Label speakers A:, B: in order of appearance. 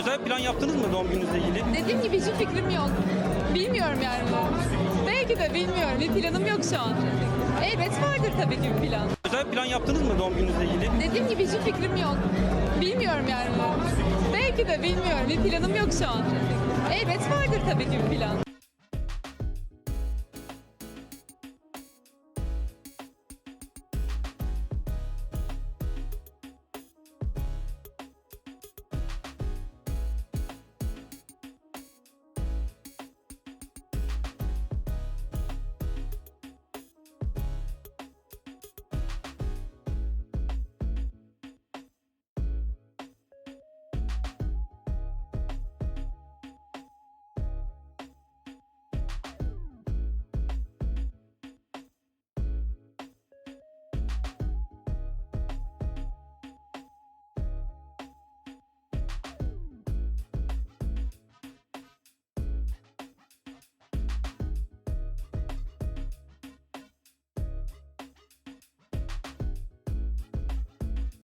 A: Özel plan yaptınız mı doğum gününüzle ilgili?
B: Dediğim gibi hiçbir fikrim yok. Bilmiyorum yani. Belki de bilmiyorum. Bir planım yok şu an. Elbet vardır tabii ki bir plan.
A: Özel plan yaptınız mı doğum gününüzle ilgili?
B: Dediğim gibi hiçbir fikrim yok. Bilmiyorum yani. Belki de bilmiyorum. Bir planım yok şu an. Elbet vardır tabii ki bir plan.